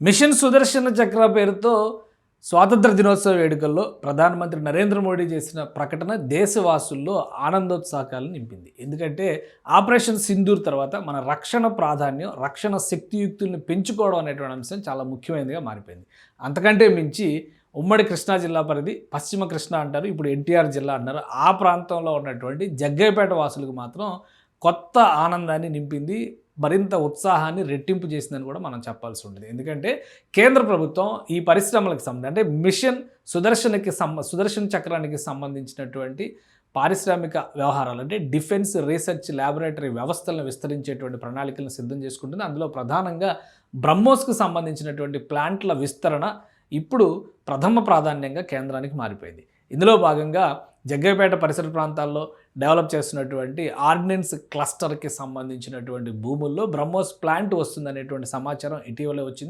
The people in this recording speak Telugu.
మిషన్ సుదర్శన చక్ర పేరుతో స్వాతంత్ర దినోత్సవ వేడుకల్లో ప్రధానమంత్రి నరేంద్ర మోడీ చేసిన ప్రకటన దేశవాసుల్లో ఆనందోత్సాహాలను నింపింది. ఎందుకంటే ఆపరేషన్ సింధూర్ తర్వాత మన రక్షణ ప్రాధాన్యం రక్షణ శక్తియుక్తుల్ని పెంచుకోవడం అనేటువంటి అంశం చాలా ముఖ్యమైనదిగా మారిపోయింది. అంతకంటే మించి ఉమ్మడి కృష్ణా జిల్లా పరిధి పశ్చిమ కృష్ణ అంటారు ఇప్పుడు ఎన్టీఆర్ జిల్లా అంటారు ఆ ప్రాంతంలో ఉన్నటువంటి జగ్గైపేట వాసులకు మాత్రం కొత్త ఆనందాన్ని నింపింది మరింత ఉత్సాహాన్ని రెట్టింపు చేసిందని కూడా మనం చెప్పాల్సి ఉంటుంది ఎందుకంటే కేంద్ర ప్రభుత్వం ఈ పరిశ్రమలకు సంబంధించి అంటే మిషన్ సుదర్శనకి సంబ సుదర్శన చక్రానికి సంబంధించినటువంటి పారిశ్రామిక వ్యవహారాలు అంటే డిఫెన్స్ రీసెర్చ్ ల్యాబొరేటరీ వ్యవస్థలను విస్తరించేటువంటి ప్రణాళికలను సిద్ధం చేసుకుంటుంది. అందులో ప్రధానంగా బ్రహ్మోస్కు సంబంధించినటువంటి ప్లాంట్ల విస్తరణ ఇప్పుడు ప్రథమ ప్రాధాన్యంగా కేంద్రానికి మారిపోయింది. ఇందులో భాగంగా జగ్గైపేట పరిసర ప్రాంతాల్లో డెవలప్ చేస్తున్నటువంటి ఆర్డినెన్స్ క్లస్టర్కి సంబంధించినటువంటి భూముల్లో బ్రహ్మోస్ ప్లాంట్ వస్తుందనేటువంటి సమాచారం ఇటీవలే వచ్చింది.